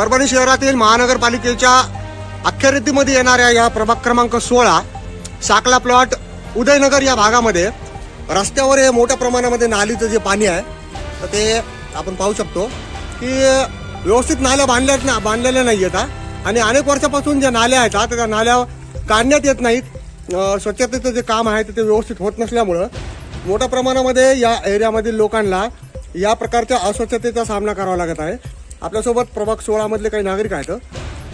परभणी शहरातील महानगरपालिकेच्या अखत्यारीमध्ये येणाऱ्या या प्रभाग क्रमांक सोळा साकला प्लॉट उदयनगर या भागामध्ये रस्त्यावर हे मोठ्या प्रमाणामध्ये नालीचं जे पाणी आहे तर ते आपण पाहू शकतो की व्यवस्थित नाल्या बांधल्या ना बांधलेल्या नाही आहेत आणि अनेक वर्षापासून ज्या नाल्या आहेत त्या नाल्या काढण्यात येत नाहीत. स्वच्छतेचं जे काम आहे ते ते व्यवस्थित होत नसल्यामुळं मोठ्या प्रमाणामध्ये या एरियामधील लोकांना या प्रकारच्या अस्वच्छतेचा सामना करावा लागत आहे. आपल्यासोबत प्रभाग सोळामधले काही नागरिक आहेत.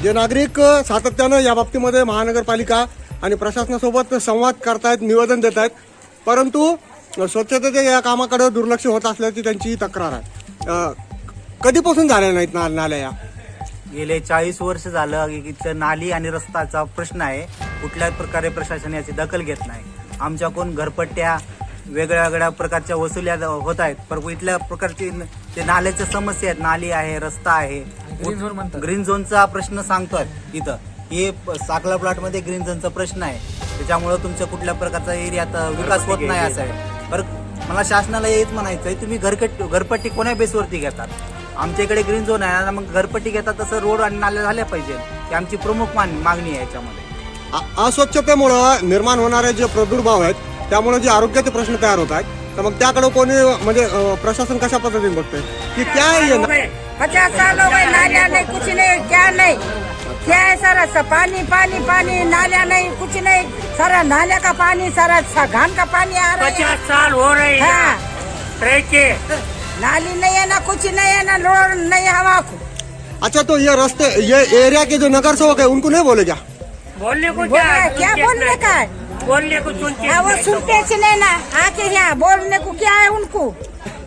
जे नागरिक सातत्यानं या बाबतीमध्ये महानगरपालिका आणि प्रशासनासोबत संवाद करतायत निवेदन देत आहेत परंतु स्वच्छतेच्या या कामाकडे दुर्लक्ष होत असल्याची त्यांची तक्रार आहे. कधीपासून झाल्या नाहीत ना नाल्या या? गेले चाळीस वर्ष झालं इथं नाली आणि रस्ताचा प्रश्न आहे. कुठल्याच प्रकारे प्रशासन याची दखल घेत नाही. आमच्याकडून घरपट्ट्या वेगळ्या वेगळ्या प्रकारच्या वसुल्या होत आहेत. परंतु इथल्या प्रकारची ते नाल्याच्या समस्या आहेत. नाली आहे रस्ता आहे. ग्रीन झोनचा प्रश्न सांगतोय इथं. हे प- साकला प्लॉटमध्ये ग्रीन झोनचा प्रश्न आहे. त्याच्यामुळं तुमच्या कुठल्या प्रकारचा एरियात विकास होत नाही असं आहे. पर मला शासनाला हेच म्हणायचं आहे तुम्ही घरकट घरपट्टी कोण्या बेसवरती घेतात? आमच्या इकडे ग्रीन झोन आहे आणि मग घरपट्टी घेतात तसं रोड आणि नाल्या झाल्या पाहिजे. ही आमची प्रमुख मान- मागणी आहे याच्यामध्ये. अस्वच्छतेमुळं निर्माण होणारे जे प्रादुर्भाव आहेत त्यामुळे जे आरोग्याचे प्रश्न तयार होत आहेत तर मग त्याकडे कोणी म्हणजे प्रशासन कशा पद्धतीने बघतंय? की क्या है ये पचास साल हो गए नालिया नहीं कुछ नहीं क्या नहीं. क्या है सारा सब पानी पानी पानी नालिया नहीं कुछ नहीं. सारा नालिया का पानी सारा सा- घान का पानी आ रहा है पचास साल हो रहे हैं। हाँ. नाली नहीं है ना कुछ नहीं है ना रोड नहीं हवा को अच्छा तो ये रास्ते ये एरिया के जो नगर सेवक है उनको नहीं बोले क्या? बोलने को बोला क्या? बोलने। का है? बोलने को सुनते हाँ, वो नहीं। सुनते नहीं ना। आके यहाँ बोलने को क्या है उनको?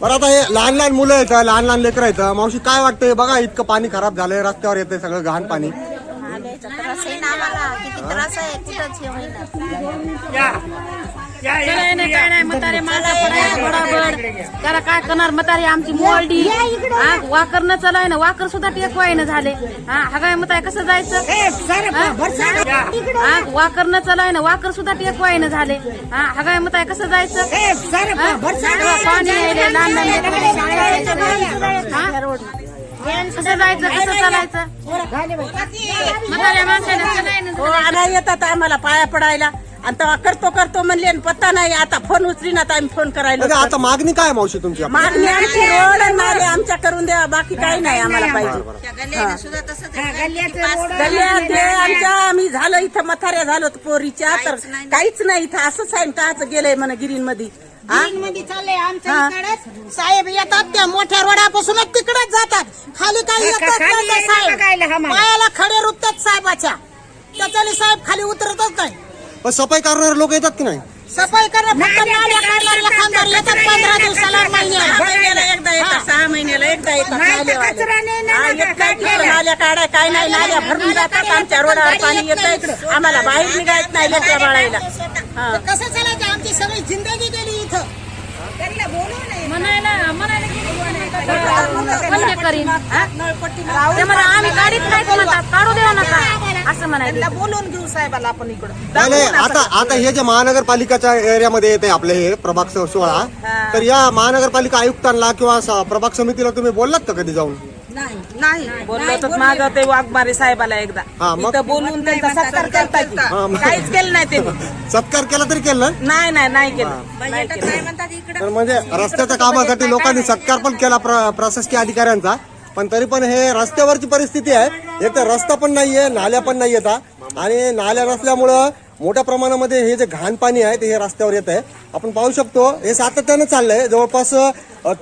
बरं आता हे लहान लहान मुलं आहेत लहान लहान लेकरं आहेत. मावशी काय वाटतंय बघा इतकं पाणी खराब झालंय रस्त्यावर येते सगळं घाण पाणी. त्रास आहे ना आम्हाला. किती त्रास आहे कुठंच हे होईना. ये- काय नाही काय नाही म्हातारे माणसं पडायला बडाबड त्याला काय करणार म्हातारी आमची मोलडी. हा वाकर न चलाय ना वाकर सुद्धा टेकवायनं झाले. हा हा काय म्हातारे कसं जायचं? हा? वाकर न चलाय ना वाकर सुद्धा टेकवायनं झाले. हा हा काय म्हातारे कसं जायचं? पाणी यायले लहान लहान लेकरं शाळेत जायचं. हा? कसं जायचं कसं चालायचं? हो आणा येतात आम्हाला पाया पडायला. आणि तेव्हा करतो करतो म्हणले आणि पत्ता नाही. आता फोन उचलीनात आम्ही फोन करायला आता मागणी काय मावशी तुमची? मागणी आमची रोड आणि नाले आमच्या करून द्या बाकी काही नाही आम्हाला पाहिजे. आमच्या आम्ही झालं इथं मथाऱ्या झालो पोरीच्या तर काहीच नाही. इथं. असंच आहे काच गेलंय म्हणे गिरीन मध्ये मध्ये चाललंय आमच्या इकडे साहेब येतात त्या मोठ्या रोडापासूनच तिकडेच जातात. खाली काही येतच नाही ते साहेब. पायाला खडे रुपतात साहेबाच्या. त्याच्याने साहेब खाली उतरतच नाही. पण सफाई करणारे लोक येतात की नाही सफाई करणं फक्त नाल्या काढणारे खासदार येतात पंधरा दिवसाला महिन्याला महिन्याला एकदा येतात सहा महिन्याला एकदा येतात नालेवाले. हा, येत नाही तिकडं नाल्या काढाय काय नाही नाल्या भरून जातात आमच्या रोडावर पाणी येत आम्हाला बाहेर निघायचं नाही लेकऱ्या बाळायला हा. कसं चालायचं आमची सगळी जिंदगी गेली इथं म्हणायला म्हणायला गेली म्हणजे करीन हा? ते म्हणा आम्ही नाही म्हणतात काढू देऊ नका असं म्हणायचं. बोलून घेऊ साहेबाला आपण इकडं. नाही नाही, आता आता हे जे महानगरपालिकाच्या एरियामध्ये येते आपले हे प्रभाग स- सोळा तर या महानगरपालिका आयुक्तांना किंवा स- प्रभाग समितीला तुम्ही बोललात का कधी जाऊन? नाही बोललो तर माग ते वाघमारे साहेबाला एकदा. हा, मग? इथं बोलून त्यांचा सत्कार करता की. हा, मग? काहीच केलं नाही त्यांनी. सत्कार केला तरी केलं नाही नाही नाही केलं. नाही केलं. तर म्हणजे रस्त्याच्या कामासाठी लोकांनी सत्कार पण केला प्र- प्रशासकीय अधिकाऱ्यांचा. पण तरी पण हे रस्त्यावरची परिस्थिती आहे. एक तर रस्ता पण नाहीये नाल्या पण नाही येतात आणि नाल्या नसल्यामुळं मोठ्या प्रमाणामध्ये हे जे घाण पाणी आहे ते हे रस्त्यावर येत आहे. आपण पाहू शकतो हे सातत्यानं चाललंय. जवळपास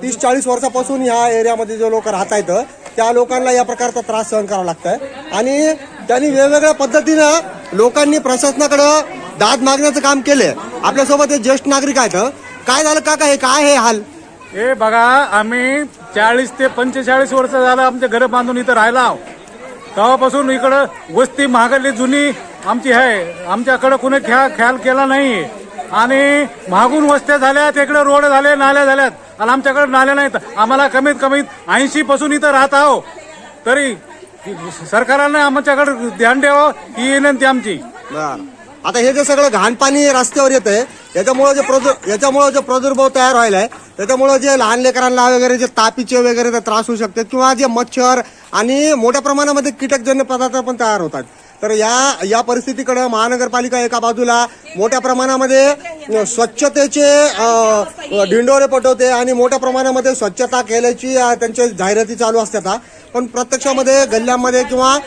तीस चाळीस वर्षापासून ह्या एरियामध्ये जे लोक राहत आहेत त्या लोकांना या प्रकारचा त्रास सहन करावा आहे आणि त्यांनी वेगवेगळ्या पद्धतीनं लोकांनी प्रशासनाकडं दाद मागण्याचं काम केलंय. आपल्यासोबत हे ज्येष्ठ नागरिक आहेत काय झालं काका? हे काय हे हाल? हे बघा आम्ही चाळीस ते पंचेचाळीस वर्ष झालं आमचे घर बांधून इथं राहिला आहो. तेव्हापासून इकडं वस्ती महागडली जुनी आमची आहे. आमच्याकडं कुणी ख्या ख्याल केला नाही. आणि मागून वस्त्या झाल्यात इकडे रोड झाले नाल्या झाल्यात. आणि आमच्याकडे नाल्या नाहीत. आम्हाला कमीत कमी ऐंशी पासून इथं राहत आहो. तरी सरकारने आमच्याकडे ध्यान द्यावं ही विनंती आमची. बर. आता हे जे सगळं घाण पाणी रस्त्यावर येत आहे याच्यामुळं जे प्रदु याच्यामुळं जे प्रादुर्भाव तयार व्हायला आहे त्याच्यामुळं जे लहान लेकरांना वगैरे जे तापीचे वगैरे ते त्रास होऊ शकते किंवा जे मच्छर आणि मोठ्या प्रमाणामध्ये कीटकजन्य पदार्थ पण तयार होतात. तर या या परिस्थितीकडे महानगरपालिका एका बाजूला मोठ्या प्रमाणामध्ये स्वच्छतेचे ढिंडोरे पटवते आणि मोठ्या प्रमाणामध्ये स्वच्छता केल्याची त्यांच्या जाहिराती चालू असतात. पण प्रत्यक्षामध्ये गल्ल्यांमध्ये किंवा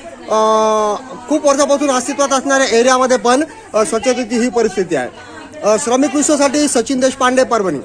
खूप वर्षापासून अस्तित्वात असणाऱ्या एरियामध्ये पण स्वच्छतेची ही परिस्थिती आहे. श्रमिक विश्वासाठी सचिन देशपांडे परभणी.